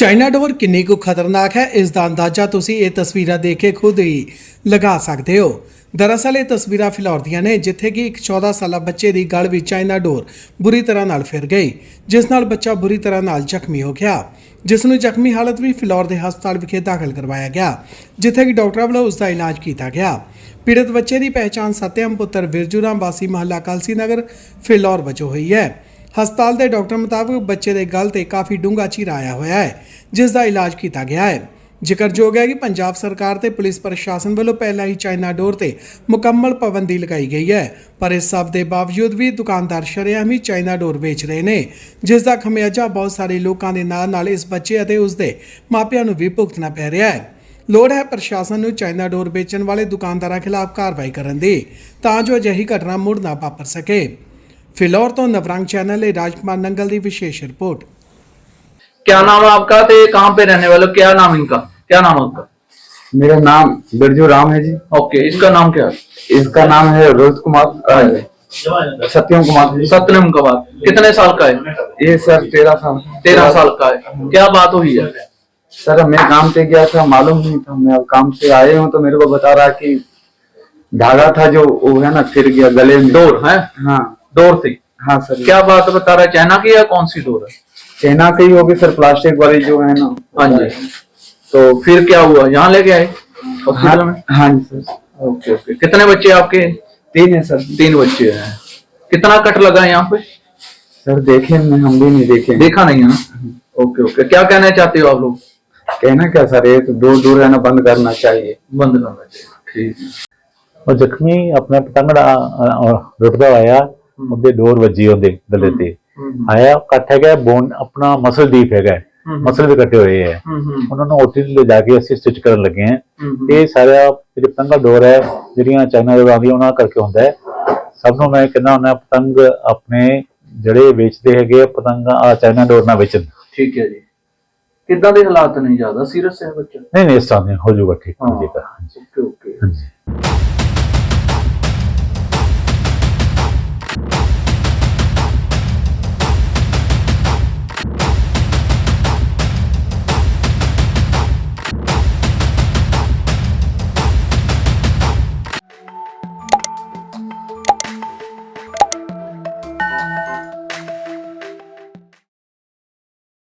China ਡੋਰ ਕਿੰਨੀ ਕੁ ਖਤਰਨਾਕ ਹੈ, ਇਸ ਦਾ ਅੰਦਾਜ਼ਾ ਤੁਸੀਂ ਇਹ ਤਸਵੀਰਾਂ ਦੇਖ ਕੇ ਖੁਦ ਹੀ ਲਗਾ ਸਕਦੇ ਹੋ। ਦਰਅਸਲ ਇਹ ਤਸਵੀਰਾਂ ਫਿਲੌਰ ਦੀਆਂ ਨੇ, ਜਿੱਥੇ ਕਿ ਇੱਕ 14 ਸਾਲਾ ਬੱਚੇ ਦੀ ਗਲ ਵਿੱਚ ਚਾਈਨਾ ਡੋਰ ਬੁਰੀ ਤਰ੍ਹਾਂ ਨਾਲ ਫਿਰ ਗਈ, ਜਿਸ ਨਾਲ ਬੱਚਾ ਬੁਰੀ ਤਰ੍ਹਾਂ ਨਾਲ ਜ਼ਖਮੀ ਹੋ ਗਿਆ। ਜਿਸ ਨੂੰ ਜ਼ਖਮੀ ਹਾਲਤ ਵਿੱਚ ਫਿਲੌਰ ਦੇ ਹਸਪਤਾਲ ਵਿਖੇ ਦਾਖਲ ਕਰਵਾਇਆ ਗਿਆ, ਜਿੱਥੇ ਕਿ ਡਾਕਟਰਾਂ ਵੱਲੋਂ ਉਸ ਦਾ ਇਲਾਜ ਕੀਤਾ ਗਿਆ। ਪੀੜਤ ਬੱਚੇ ਦੀ ਪਹਿਚਾਣ ਸਤਿਅਮ ਪੁੱਤਰ ਵਿਰਜੂਰਾਮ ਵਾਸੀ ਮਹੱਲਾ ਕਲਸੀ ਨਗਰ, ਫਿਲੌਰ ਵਜੋਂ ਹੋਈ ਹੈ। ਹਸਪਤਾਲ ਦੇ ਡਾਕਟਰ ਮੁਤਾਬਕ ਬੱਚੇ ਦੇ ਗਲ ਤੇ ਕਾਫੀ ਡੂੰਘਾ ਚੀਰਾ ਆਇਆ ਹੋਇਆ ਹੈ, ਜਿਸ ਦਾ ਇਲਾਜ ਕੀਤਾ ਗਿਆ ਹੈ। ਜ਼ਿਕਰਯੋਗ ਹੈ ਕਿ ਪੰਜਾਬ ਸਰਕਾਰ ਤੇ ਪੁਲਿਸ ਪ੍ਰਸ਼ਾਸਨ ਵੱਲੋਂ ਪਹਿਲਾਂ ਹੀ ਚਾਈਨਾ ਡੋਰ ਤੇ ਮੁਕੰਮਲ ਪਾਬੰਦੀ ਲਗਾਈ ਗਈ ਹੈ, ਪਰ ਇਸ ਸਭ ਦੇ ਬਾਵਜੂਦ ਵੀ ਦੁਕਾਨਦਾਰ ਸ਼ਰੇਆਮ ਹੀ ਚਾਈਨਾ ਡੋਰ ਵੇਚ ਰਹੇ ਨੇ, ਜਿਸ ਦਾ ਖਮਿਆਜਾ ਬਹੁਤ ਸਾਰੇ ਲੋਕਾਂ ਦੇ ਨਾਲ ਨਾਲ ਇਸ ਬੱਚੇ ਅਤੇ ਉਸ ਦੇ ਮਾਪਿਆਂ ਨੂੰ ਵੀ ਭੁਗਤਣਾ ਪੈ ਰਿਹਾ ਹੈ। ਲੋੜ ਹੈ ਪ੍ਰਸ਼ਾਸਨ ਨੂੰ ਚਾਈਨਾ ਡੋਰ ਵੇਚਣ ਵਾਲੇ ਦੁਕਾਨਦਾਰਾਂ ਖਿਲਾਫ ਕਾਰਵਾਈ ਕਰਨ ਦੀ, ਤਾਂ ਜੋ ਅਜਿਹੀ ਘਟਨਾ ਮੁੜ ਨਾ ਵਾਪਰ ਸਕੇ। ਫਿਲੌਰ ਤੋਂ ਨਵਰੰਗ ਚੈਨਲ ਲਈ ਰਾਜਕੁਮਾਰ ਨੰਗਲ ਦੀ ਵਿਸ਼ੇਸ਼ ਰਿਪੋਰਟ क्या नाम है आपका तो? ये पे रहने वाले क्या नाम इनका? क्या नाम आपका? मेरा नाम बिरजू राम है जी। ओके इसका नाम क्या है? इसका नाम है रोहित कुमार। हाँ अ, सत्यम कुमार। सत्यम का कितने साल का है? ये सर तेरह साल। तेरह साल का है। क्या बात हुई है? सर मैं काम पे गया था मालूम नहीं था। मैं अब काम से आए हूँ तो मेरे को बता रहा कि धागा था जो वो है ना फिर गया गले में। डोर है? हाँ। डोर से? हाँ सर क्या बात बता रहा है चाइना की या कौन सी डोर है? चाइना की होगी सर प्लास्टिक वाली जो है ना हाँ जी। तो फिर क्या हुआ? यहाँ लेके आए? हॉस्पिटल हाँ, में हाँ जी सर। Okay okay. कितने बच्चे आपके? तीन है सर। तीन बच्चे हैं। कितना कट लगा है यहाँ पे? सर देखे मैं हम भी नहीं देखे देखा नहीं है ओके ओके। क्या कहना चाहते हो आप लोग? कहना क्या सर ये तो दूर दूर रहना बंद करना चाहिए। बंद करना चाहिए। ठीक है। और जख्मी अपना पतंगड़ा रुटदा आया। ਉਹਦੇ ਡੋਰ ਵੱਜੀ ਉਹਦੇ ਗਲੇ ਤੇ। ਆਇਆ ਕੱਟ ਹੈਗਾ ਬੋਨ ਆਪਣਾ ਮਸਲ ਡੀਪ ਹੈਗਾ। ਮਸਲ ਦੇ ਕੱਟੇ ਹੋਏ ਹੈ ਉਹਨਾਂ ਨੂੰ ਓਟੀ ਲੈ ਜਾ ਕੇ ਅਸੀਂ ਸਟਿਚ ਕਰਨ ਲੱਗੇ ਹਾਂ ਇਹ ਸਾਰਾ ਜਿਹੜਾ ਪਤੰਗਾ ਡੋਰ ਹੈ ਜਿਹੜੀਆਂ ਚਾਈਨਾ ਦੇ ਵਾਂਗੀ ਉਹਨਾਂ ਕਰਕੇ ਹੁੰਦਾ ਹੈ। ਸਭ ਨੂੰ ਮੈਂ ਕਹਿੰਦਾ ਹੁੰਦਾ ਪਤੰਗ ਆਪਣੇ ਜਿਹੜੇ ਵੇਚਦੇ ਹੈਗੇ ਪਤੰਗ ਆ ਚਾਈਨਾ ਡੋਰ ਨਾਲ ਵੇਚਣ। ਠੀਕ ਹੈ ਜੀ। ਕਿੱਦਾਂ ਦੇ ਹਾਲਾਤ ਨੇ ਜ਼ਿਆਦਾ? ਸੀਰੀਅਸ ਹੈ ਬੱਚਾ? ਨਹੀਂ ਨਹੀਂ ਇਸ ਤਰ੍ਹਾਂ ਹੋ ਜਾਊਗਾ ਠੀਕ ਹੋ ਜਾਏਗਾ ਓਕੇ ਓਕੇ। ਹਾਂਜੀ।